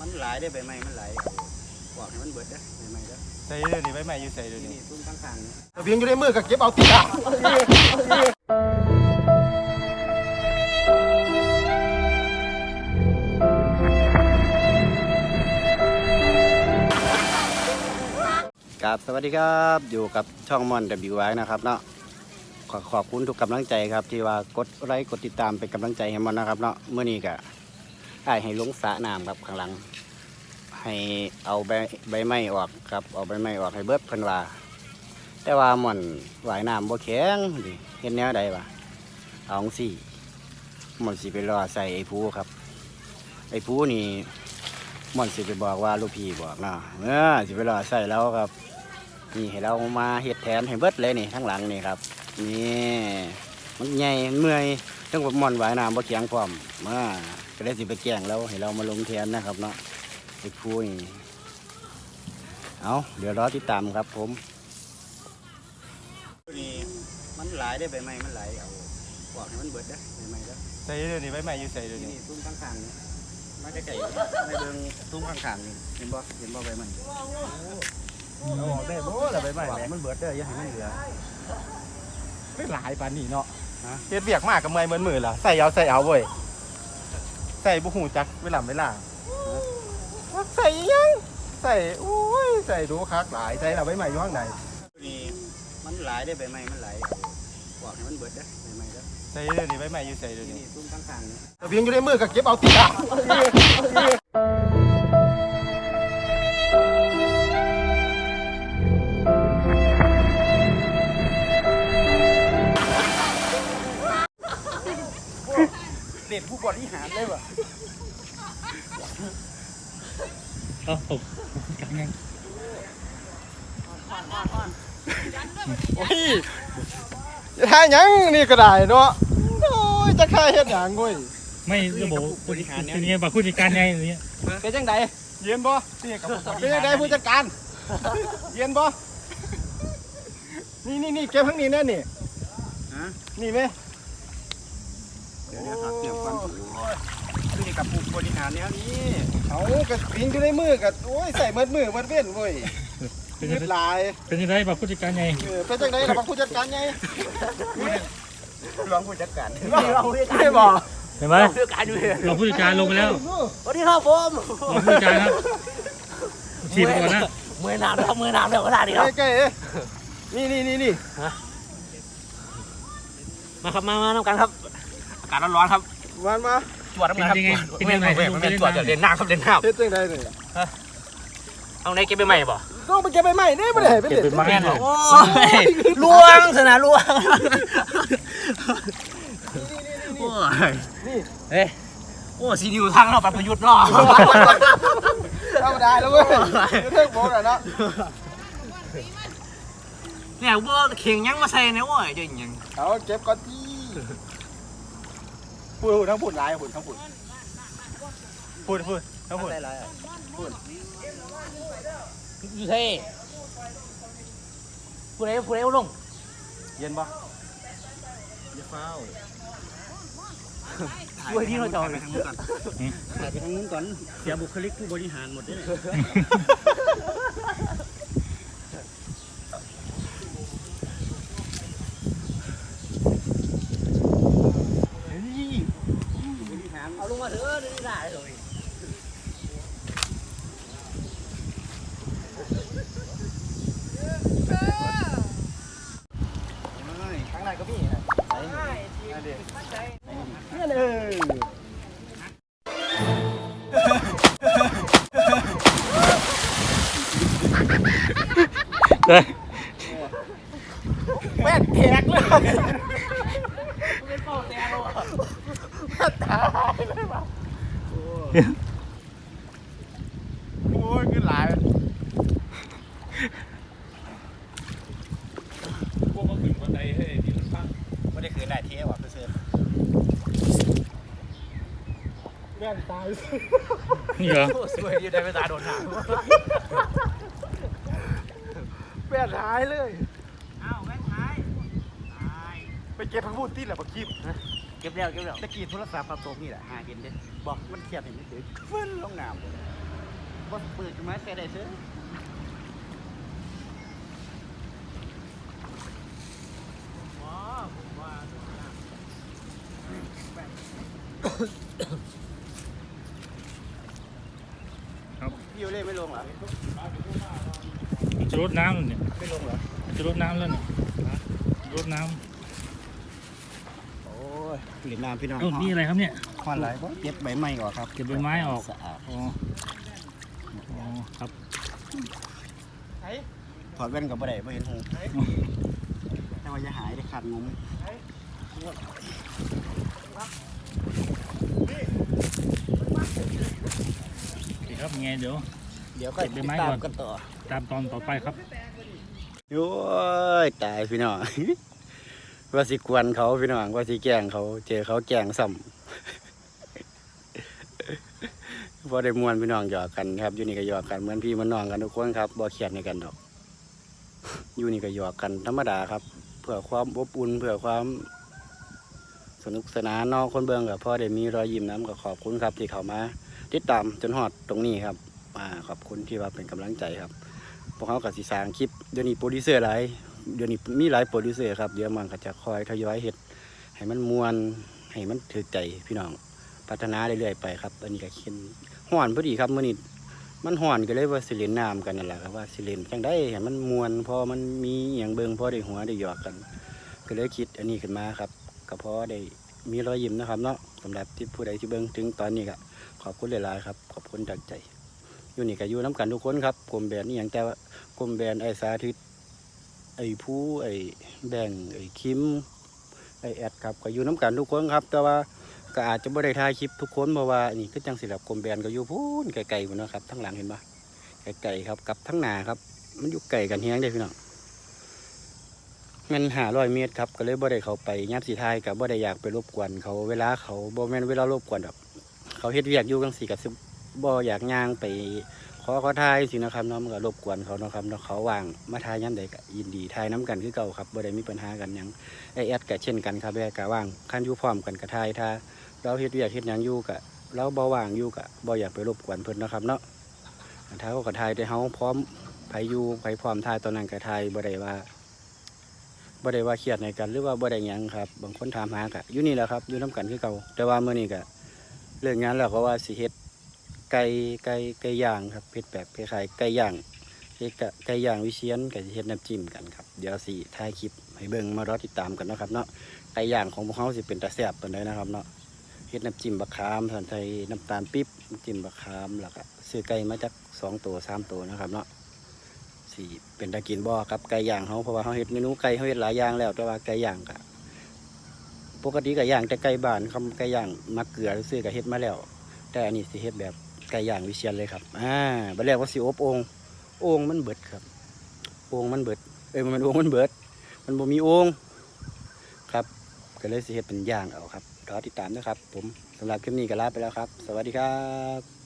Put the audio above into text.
มันหลายได้อใบไม้มันหลายบอกให้มันเบิดเด้อใบไม้เด้อใส่เดี๋ยวนี้ใบใหม่อยู่ใส่เดี๋ยวนี่นี้นี่ตุ้มข้างๆนี่เพียงอยู่ในมือก็เก็บเอาติดอะครับสวัสดีครับอยู่กับช่องมอน WY นะครับเนาะขอขอบคุณทุกกำลังใจครับ ที่ว่ากดไลค์กดติดตามเป็นกำลังใจให้มอนนะครับเนาะเมื่อนี้ก็ได้ให้ลงสระน้ำครับข้างหลัง ให้เอาใบใบไม้ออกครับ เอาใบไม้ออกให้เบิดเพิ่นว่า แต่ว่าหม่อนว่ายน้ำบ่แข็งดิเห็นแนวใดวะเอาสี่หม่อนสิไปรอใส่ไอ้ผู้ครับ ไอ้ผู้นี่หม่อนสิไปบอกว่าลูกพี่บอกเนาะเออสิไปรอใส่แล้วครับ นี่ให้เรามาเฮ็ดแทนให้เบิดเลยนี่ข้งหลังนี่ครับนี่มันใหญ่มันเมื่อยทั้งหม่อนว่ายน้ำบ่แข็งพร้อมมาก็ได้สิไปแกล้งแล้วให้เรามาลงแทนนะครับเนาะ ไอ้ผู้นี่ เอาเดี๋ยวรอติดตามครับผมนี่มันหลายได้ใบไม้มันหลายเอาบอกให้มันเบิดเด้อใบไม้เด้อใส่เดี๋ยวนี้ใบใหม่อยู่ใส่เดี๋ยวนี่นี้นี่ตุ้มข้างๆนี่มาใกล้ๆไม่เบิ่งตุ้มข้างๆนี่เห็นบ่เห็นบ่ใบไม้เอาออกได้บ่ละใบใหม่บอกแหละให้มันเบิดเด้ออย่าให้มันเหลือไม่หลายปานนี้เนาะฮะเฮ็ดเวียกมากกับเมื่อยเหมือนมือล่ะใส่เอาใส่เอาเว้ยใส่บ่ฮู้จักเวลาเวลา ใส่อีหยัง ใส่โอ้ยใส่ดูคักหลายใส่ละใบใหม่อยู่ข้างในนี่มันหลายได้ใบไม้มันหลายเอาบอกให้มันเบิดเด้อใบไม้เด้อใส่เดี๋ยวนี้ใบใหม่อยู่ใส่เดี๋ยวนี่นี้นี่ตุ้มข้างๆนี่เพียงอยู่ในมือก็เก็บเอาติดอะเด็ดผู้บริหารเลยว่ะ เอาผมกันไงโอ้ยจะทายหยังนี่ก็ได้เนาะโอ้ยจะใครเฮ็ดหยังเว้ยไม่ระบบเป็นไงบอกผู้จัดการไงอย่างเงี้ยเป็นจังไดเย็นบ่เป็นจังไดผู้จัดการ เย็นบ่นี่นี่นี่เก็บข้างนี้แน่นี่ฮะนี่ไหมเดี๋ยวเดี๋ยวครับเตรียมความคือนี่กับผู้บริหารแนวนี้เอาก็พิงอยู่ในมือก็โอ้ยใส่เบิดมือเบิดเว้นเว้ยเป็นยืดหลายเป็นยังไงบอกผู้จัดการไงเออเป็นจังไดล่ะบักผู้จัดการไงรองผู้จัดการไม่บอกเห็นไหมเราผู้จัดการลงไปแล้วสวัสดีครับผมเราผู้จัดการครับฉีดไปก่อนนะมือหนามนะครับมือหนามเดี๋ยวก็ได้ดีครับใกล้ๆเอ้ยนี่นี่นี่นี่มาครับมามาน้ำกันครับอากาศร้อนๆครับวันมาจ วดน้ำเป็กันนครับยังไงเป็นไม่ยังไงไม่ไม่ไม่จวดจะเล่นน้ำครับเล่นน้เฮ็ดจังไดนี่ำเอาไหนเก็บไปใหม่บ่ต้องไปเก็บใบไม้เด้บ่ได้ไปเด็ดแม่นบ่โอ้ยล่วงสนะล่วงโอ้ยเฮ้ยโอ้ซีนิวทางเราปัดประยุทธ์เนาะธรรมดาแล้วเว้ยเทิงบอกอะเนาะเนี่ยว่าเข่งยังมาใส่เนี่ยโอ้ยจะยังเอาเก็บก่อนที่ พูดทั้งพูดหลายพูดทั้งพูดพูดพูดทั้งพูดได้ไรอยู่เท่ผู้ใดผู้ใดลงเย็นบ่อย่าเฝ้าช่วยที่เราจะถ่ายไปทางนู้นก่อนถ่ายไปทางนู้นก่อนเสียบุคลิกผู้บริหารหมดเลย เอาลงมาเถอะนี่ได้เลย ข้างในก็มีนะนี่เลย เลย แม่นแขกเลยเป็นเป่าแต่เราตายเลยว่ะโอ้ยคือหลายพวกมาขึ้นบันไดให้ที่มันพังไม่ได้คืนได้เที่ยวอะเพื่อนแม่นตายนี่เหรอสวยอยู่ได้ไม่ตาโดนหางแม่นหายเลย อ้าวแม่ท้ายไปเก็บผักบุ้งติดแหละบักคีบเก็บแล้วเก็บแล้วตะกี้โทรศัพท์มาตกนี่แหละหาเห็นเด้บอกมันเทียบเห็นไม่ถึงฟื้นลงน้ำบ่เปิดขึ้นมาใส่ได้ซื้อ ครับ พี่โอเล่ไม่ลงเหรอ จะ รดน้ำแล้วเนี่ยไม่ลงเหรอจะรดน้ำแล้วเนี่ยรดน้โอ้ยกลิ่นน้ำพี่น้องำเอ้านี่อะไรครับเนี่ยควันไหลบ่เก็บใบไม้ก่อนครับเก็บใบไม้ออกสะอาดอ๋ออ๋อครับถอดแว่นกับบ่ได้บ่เห็นหูแต่ว่าจะหายได้ขาดงุ้มโอเคครับยังไงเดี๋ยว เดี๋ยวค่อยเก็บใบติดไม้ตาก่มอนกันต่อ ตามตอนต่อไปครับโอ้ยตายพี่น้อง ว่าสิกวนเขาพี่น้องว่าสิแกงเขา เจอเขาแกงซ้ำพอได้มวนพี่น้องหยอกกันครับอยู่นี่ก็หยอกกันเหมือนพี่มันน้องกันทุกคนครับบ่เครียดในกันดอก อยู่นี่ก็หยอกกันธรรมดาครับ เพื่อความอบอุ่นเพื่อความสนุกสนานนอกคนเบิ่งกับพ่อได้มีรอยยิ้มน้ำก็ขอบคุณครับที่เขามา ติดตามจนฮอดตรงนี้ครับอ่าขอบคุณที่ว่าเป็นกำลังใจครับ พวกเขากับสีสางคลิปเดี๋ยวนี้โปรดิวเซอร์หลายเดี๋ยวนี้มีหลายโปรดิวเซอร์ครับเดี๋ยวมันก็จะคอยทยอยเฮ็ดให้มันมวนให้มันถือใจพี่น้องพัฒนาเรื่อยๆไปครับอันนี้ก็คิดห่อนพอดีครับมื้อนี้มันห่อนก็เลยว่าสิเลนน้ำกันนั่นแหละครับว่าสิเลนจังได้ให้มันมวนพอมันมีอย่างเบิงพอได้หัวได้หยอกกัน ก็เลยคิดอันนี้ขึ้นมาครับก็พอได้มีรอยยิ้มนะครับเนาะสำหรับที่ผู้ใดที่เบิงถึงตอนนี้ก็ขอบคุณหลายๆครับ ขอบคุณจากใจ อยู่นี่ก็อยู่น้ำกันทุกคนครับกลมแบนนี่อย่างแต่ว่ากลมแบนไอสาธิต ไอผู้ไอแบงไอคิมไอแอดครับก็อยู่น้ำกันทุกคนครับ แต่ว่าก็อาจจะไม่ได้ถ่ายคลิปทุกคนเพราะว่านี่ก็จังสิลับกลมแบนก็อยู่พูนไกลๆพุ่นะครับทั้งหลังเห็นปะไกลๆครับกับทั้งหนาครับ มันอยู่ไกลกันเฮียงได้พี่น้องมันหาร้อยเมตรครับก็เลยบ่ได้เขาไปยับสีทายกับบ่ได้อยากไปรบกวนเขาเวลาเขาบ่แม่นเวลารบกวนดอกเขาเฮ็ดเวียกอยู่กังสีกับ บ่อยากย่างไปขอขาทายสินะครับเนาะมันก็รบกวนเขาเนาะครับเนาะเขาว่างมาทายยันใดก็ยินดีทายน้กันคือเก่าครับบ่ได้มีปัญหากันหยังไอแอดก็เช่นกันครับแอดก็ว่างคันอยู่พร้อมกันก็ทายถ้าเราเฮ็ดเวียกเฮ็ดหยังอยู่ก็เราบ่ว่างอยู่ก็บ่อยากไปรบกวนเพิ่นเนาะครับเนาะถ้าเขาก็ทายแต่เฮาพร้อมไผอยู่ไผพร้อมทายตอนนั้นก็ทายบ่ได้ว่าบ่ได้ว่าเครียดในกันหรือว่าบ่ได้หยังครับ บางคนถามหาก็อยู่นี่แหละครับอยู่น้กันคือเก่าแต่ว่ามื้อนี้ก็เลิกงานแล้วก็ว่าสิเฮ็ด ไก่ไก่ไก่ย่างครับเผ็ดแบบคล้ายๆไก่ย่างเฮ็กะไก่ย่างวิเชียนกับเฮ็ดน้ำจิ้มกันครับเดี๋ยวสิถ่ายคลิปให้เบิ่งมารอติดตามกันเนาะครับเนาะไก่ย่างของพวกเขาสิเป็นตาแซ่บปานใดนะครับเนาะเฮ็ดน้ำจิ้มบักขามสันไทยน้ำตาลปิ๊บน้ำจิ้มบักขามแล้วก็ซื้อไก่มาจากสองตัวสามตัวนะครับเนาะสิเป็นตากินบ่อครับไก่ย่างเขาเพราะว่าเขาเฮ็ดเมนูไก่เขาเฮ็ดหลายอย่างแล้วแต่ว่าไก่ย่างก็ปกติไก่ย่างแต่ไก่บ้านคำไก่ย่างมักเกลือซื้อก็เฮ็ดมาแล้ว แต่อันนี้สิเฮ็ดแบบ ไก่ย่างวิเชียนเลยครับ อ่าบัดแรกว่าสิอบโองโองมันเบิดครับโองมันเบิด เอ้ยมันโองมันเบิด มันบ่มีโองครับ ก็เลยสิเฮ็ดเป็นย่างเอาครับรอติดตามนะครับ ผมสำหรับคลิปนี้ก็ลาไปแล้วครับ สวัสดีครับ